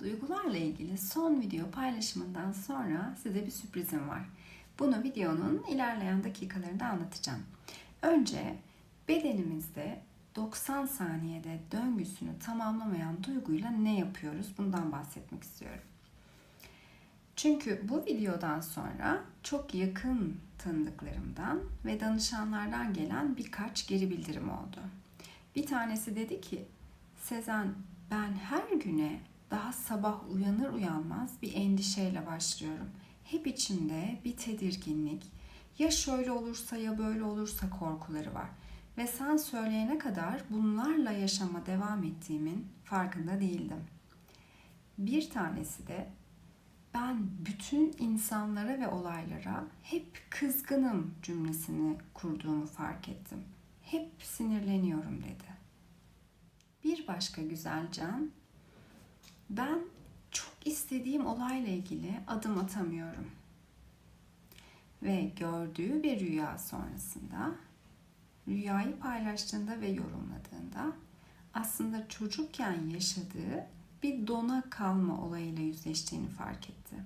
Duygularla ilgili son video paylaşımından sonra size bir sürprizim var. Bunu videonun ilerleyen dakikalarında anlatacağım. Önce bedenimizde 90 saniyede döngüsünü tamamlamayan duyguyla ne yapıyoruz? Bundan bahsetmek istiyorum. Çünkü bu videodan sonra çok yakın tanıdıklarımdan ve danışanlardan gelen birkaç geri bildirim oldu. Bir tanesi dedi ki, Sezen ben her güne daha sabah uyanır uyanmaz bir endişeyle başlıyorum. Hep içimde bir tedirginlik, ya şöyle olursa ya böyle olursa korkuları var. Ve sen söyleyene kadar bunlarla yaşama devam ettiğimin farkında değildim. Bir tanesi de ben bütün insanlara ve olaylara hep kızgınım cümlesini kurduğumu fark ettim. Hep sinirleniyorum dedi. Bir başka güzel can, ben çok istediğim olayla ilgili adım atamıyorum. Ve gördüğü bir rüya sonrasında, rüyayı paylaştığında ve yorumladığında aslında çocukken yaşadığı bir dona kalma olayıyla yüzleştiğini fark etti.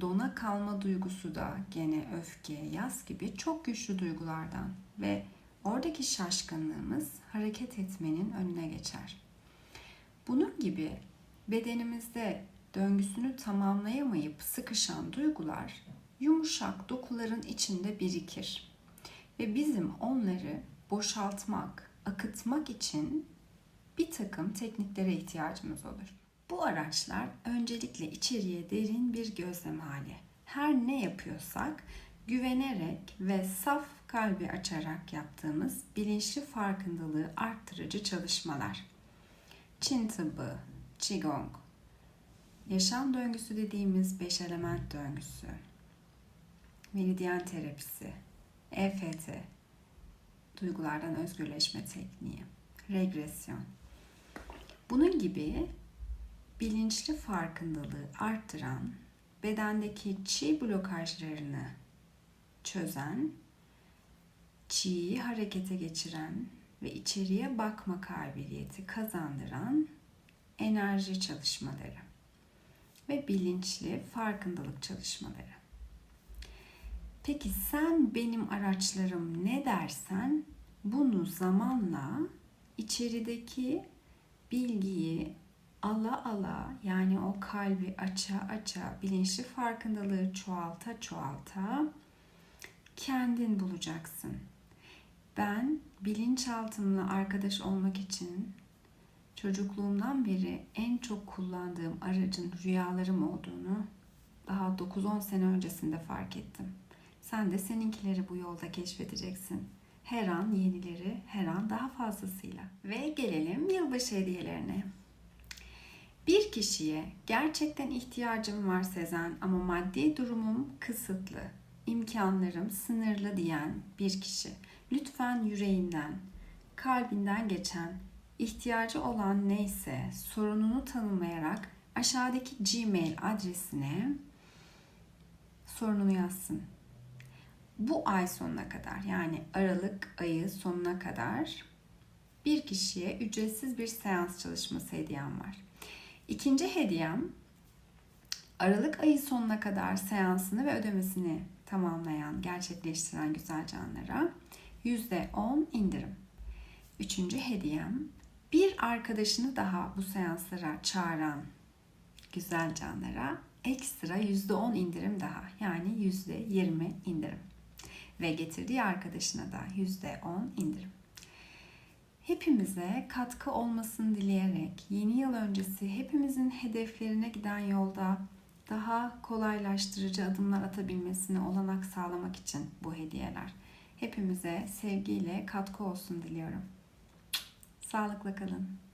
Dona kalma duygusu da gene öfke, yaz gibi çok güçlü duygulardan ve oradaki şaşkınlığımız hareket etmenin önüne geçer. Bunun gibi bedenimizde döngüsünü tamamlayamayıp sıkışan duygular yumuşak dokuların içinde birikir. Ve bizim onları boşaltmak, akıtmak için bir takım tekniklere ihtiyacımız olur. Bu araçlar öncelikle içeriye derin bir gözlem hali. Her ne yapıyorsak güvenerek ve saf kalbi açarak yaptığımız bilinçli farkındalığı arttırıcı çalışmalar. Çin tıbbı, Qigong, yaşam döngüsü dediğimiz beş element döngüsü, meridyen terapisi, EFT, duygulardan özgürleşme tekniği, regresyon. Bunun gibi bilinçli farkındalığı arttıran, bedendeki çi blokajlarını çözen, çiğyi harekete geçiren ve içeriye bakma kabiliyeti kazandıran enerji çalışmaları ve bilinçli farkındalık çalışmaları. Peki sen benim araçlarım ne dersen bunu zamanla içerideki bilgiyi ala ala yani o kalbi aça aça bilinçli farkındalığı çoğalta çoğalta kendin bulacaksın. Ben bilinçaltımla arkadaş olmak için çocukluğumdan beri en çok kullandığım aracın rüyalarım olduğunu daha 9-10 sene öncesinde fark ettim. Sen de seninkileri bu yolda keşfedeceksin. Her an yenileri, her an daha fazlasıyla. Ve gelelim yılbaşı hediyelerine. Bir kişiye gerçekten ihtiyacım var Sezen ama maddi durumum kısıtlı, imkanlarım sınırlı diyen bir kişi. Lütfen yüreğinden, kalbinden geçen, ihtiyacı olan neyse sorununu tanımlayarak aşağıdaki Gmail adresine sorununu yazsın. Bu ay sonuna kadar yani Aralık ayı sonuna kadar bir kişiye ücretsiz bir seans çalışması hediyem var. İkinci hediyem Aralık ayı sonuna kadar seansını ve ödemesini tamamlayan, gerçekleştiren güzel canlara %10 indirim. Üçüncü hediyem bir arkadaşını daha bu seanslara çağıran güzel canlara ekstra %10 indirim daha yani %20 indirim ve getirdiği arkadaşına da %10 indirim. Hepimize katkı olmasını dileyerek yeni yıl öncesi hepimizin hedeflerine giden yolda daha kolaylaştırıcı adımlar atabilmesine olanak sağlamak için bu hediyeler. Hepimize sevgiyle katkı olsun diliyorum. Sağlıkla kalın.